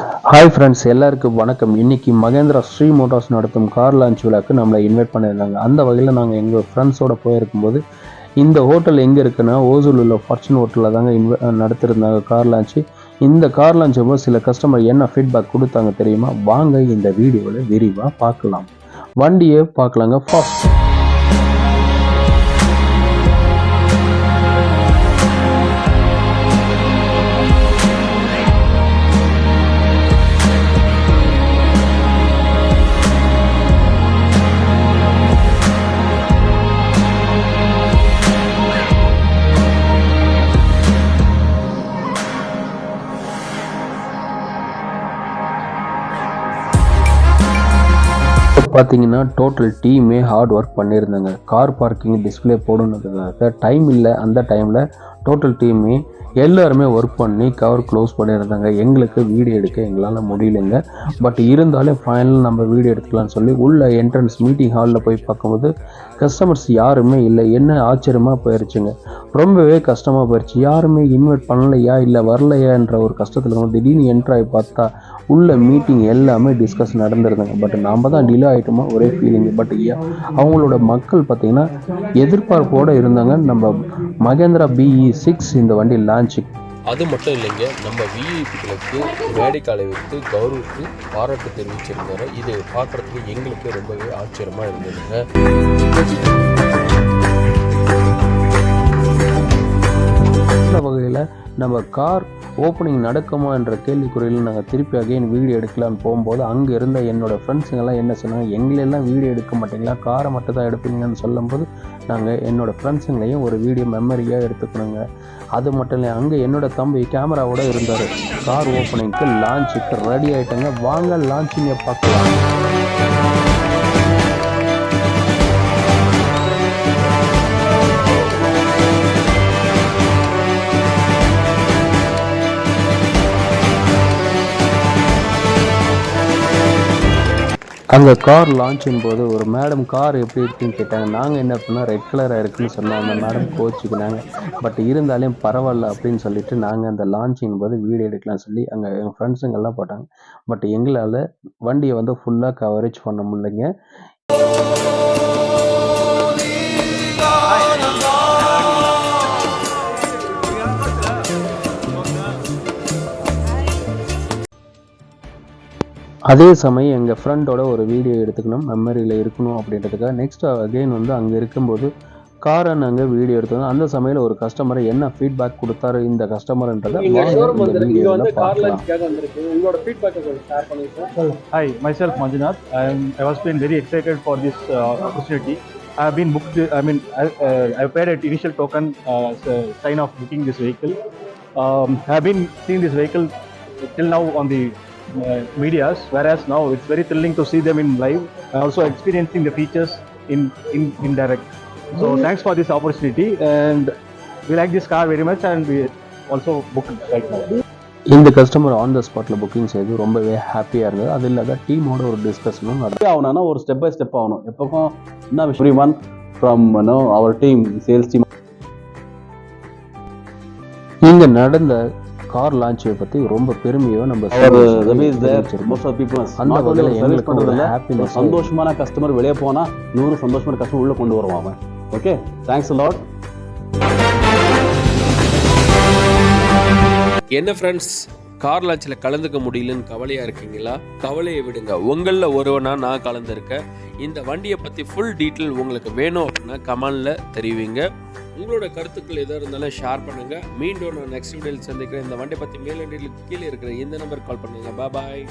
Hi friends எல்லாருக்கும் வணக்கம். இன்னைக்கு மகேந்திரா ஸ்ரீ மோட்டார்ஸ் நடத்தும் கார் லான்ச் விழாக்கு நம்மளை இன்வைட் பண்ணியிருந்தாங்க அந்த வகையில் நாங்கள் எங்கள் ஃப்ரெண்ட்ஸோட போயிருக்கும்போது இந்த ஹோட்டல் எங்கே இருக்குன்னா ஓசூரில் உள்ள ஃபார்ச்சூன் ஹோட்டலில் தாங்க இன்வை நடத்திருந்தாங்க கார் லான்ச்சு இந்த கார் லான்ச் போது சில கஸ்டமர் என்ன ஃபீட்பேக் கொடுத்தாங்க தெரியுமா? வாங்க இந்த வீடியோவில் விரிவாக பார்க்கலாம். வண்டியை பார்க்கலாங்க. ஃபாஸ்ட் பார்த்தீங்கன்னா டோட்டல் டீமே ஹார்ட் ஒர்க் பண்ணியிருந்தாங்க. கார் பார்க்கிங் டிஸ்ப்ளே போடணுன்றதுக்காக. டைம் இல்லை அந்த டைமில் டோட்டல் டீமே எல்லாருமே ஒர்க் பண்ணி கவர் க்ளோஸ் பண்ணியிருந்தாங்க. எங்களுக்கு வீடியோ எடுக்க எங்களால் முடியலைங்க. பட் இருந்தாலும் ஃபைனல் நம்ம வீடியோ எடுத்துக்கலாம்னு சொல்லி உள்ள என்ட்ரன்ஸ் மீட்டிங் ஹாலில் போய் பார்க்கும்போது கஸ்டமர்ஸ் யாருமே இல்லை. என்ன ஆச்சரியமாக போயிடுச்சுங்க ரொம்பவே கஷ்டமாக போயிடுச்சு யாருமே இன்வைட் பண்ணலையா இல்லை வரலையான்ற ஒரு கஷ்டத்தில் இருக்கும் திடீர்னு என்ட்ராகி பார்த்தா உள்ள மீட்டிங் எல்லாமே டிஸ்கஸ் நடந்திருந்தாங்க. பட் நாம் தான் டிலே ஆகிட்டோமா ஒரே ஃபீலிங் பட் அவங்களோட மக்கள் பார்த்திங்கன்னா எதிர்பார்ப்போடு இருந்தாங்க. நம்ம மகேந்திரா பிஇ சிக்ஸ் இந்த வண்டி லான்ச்சு அது மட்டும் இல்லைங்க நம்ம விஐபிகளுக்கு மேடைக்காலை வைத்து கௌரவித்து பாராட்டு தெரிவிச்சிருந்தாரு. இது பார்க்குறதுக்கு எங்களுக்கு ரொம்பவே ஆச்சரியமாக இருந்ததுங்க. வகையில் நம்ம கார் ஓப்பனிங் நடக்குமா என்ற கேள்விக்குறையில் நாங்கள் திருப்பி அகைன் வீடியோ எடுக்கலான்னு போகும்போது அங்கே இருந்த என்னோட ஃப்ரெண்ட்ஸுங்கெல்லாம் என்ன சொன்னாங்க? எங்களெல்லாம் வீடியோ எடுக்க மாட்டீங்களா? காரை மட்டும் தான் எடுப்பீங்கன்னு சொல்லும்போது நாங்கள் என்னோடய ஃப்ரெண்ட்ஸுங்களையும் ஒரு வீடியோ மெமரியாக எடுத்துக்கணுங்க. அது மட்டும் இல்லை அங்கே என்னோட தம்பி கேமராவோட இருந்தார். கார் ஓப்பனிங்க்கு லான்ச்சுக்கு ரெடி ஆகிட்டாங்க வாங்க லான்ச்சிங்க பார்க்கலாம். அங்கே கார் லான்ச்சின் போது ஒரு மேடம் கார் எப்படி இருக்குன்னு கேட்டாங்க. நாங்கள் என்ன பண்ணோம்? ரெட் கலராக இருக்குன்னு சொன்னோம். அந்த மேடம் கோச்சிக்கினாங்க. பட் இருந்தாலும் பரவாயில்ல அப்படின்னு சொல்லிட்டு நாங்கள் அந்த லான்ச்சின் போது வீடியோ எடுக்கலாம் சொல்லி அங்கே எங்கள் ஃப்ரெண்ட்ஸுங்கெல்லாம் போட்டாங்க. பட் எங்களால் வண்டியை வந்து ஃபுல்லாக கவரேஜ் பண்ண முடியலைங்க. அதே சமயம் எங்கள் ஃப்ரெண்டோட ஒரு வீடியோ எடுத்துக்கணும் மெமரியில் இருக்கணும் அப்படின்றதுக்காக நெக்ஸ்ட் அகைன் வந்து அங்கே இருக்கும்போது காரை நாங்கள் வீடியோ எடுத்தோம் அந்த சமயம் ஒரு கஸ்டமர் என்ன ஃபீட்பேக் கொடுத்தாரு இந்த கஸ்டமர்ன்றதை வாங்க ஷோரூம் இந்த வந்திருக்கு இங்க வந்து வீடியோவில் கார் பார்க்கலாம் லான்ச்காக வந்திருக்கு உங்களோட ஃபீட்பேக் கொஞ்சம் ஷேர் பண்ணுங்க sir Hi, myself Manjunath. I, am, I was been very excited for this uh, opportunity. I have been booked. I uh, uh. Um, uh, medias, whereas now it's very thrilling to see them in live. and also experiencing the features in in, in direct. So thanks for this opportunity, and we like this car very much, and we also booked right now. இந்த customer on the ஸ்பாட்டில் booking செய்து ரொம்பவே ஹாப்பியாக இருந்தது அது இல்லாத டீமோட ஒரு டிஸ்கஷனும் நடந்தது ஆகணும்னா ஒரு ஸ்டெப் பை ஸ்டெப் ஆகணும் எப்போக்கும் என்ன விஷயம் one from no our team sales team இங்கே நடந்த கார் லான்ச்சை பற்றி ரொம்ப பெருமையோ நம்ம அந்த வகையில் சர்வீஸ் சந்தோஷமான கஸ்டமர் வெளியே போனா நூறு சந்தோஷமான கஸ்டமர் உள்ள கொண்டு அவன் ஓகே தேங்க்ஸ் லாட் என்ன ஃப்ரெண்ட்ஸ் கார் லான்ச்சில் கலந்துக்க முடியலன்னு கவலையாக இருக்கீங்களா? கவலையை விடுங்க. உங்களில் ஒருவனா நான் கலந்துருக்கேன். இந்த வண்டியை பற்றி ஃபுல் டீட்டெயில் உங்களுக்கு வேணும் அப்படின்னா கமெண்டில் தெரிவிங்க. உங்களோட கருத்துக்கள் எதாக இருந்தாலும் ஷேர் பண்ணுங்கள் மீண்டும் நான் நெக்ஸ்ட் வீடியோவில் சந்திக்கிறேன். இந்த வண்டியை பற்றி மேலும் கீழே இருக்கிற இந்த நம்பர் கால் பண்ணுங்கள் பாய்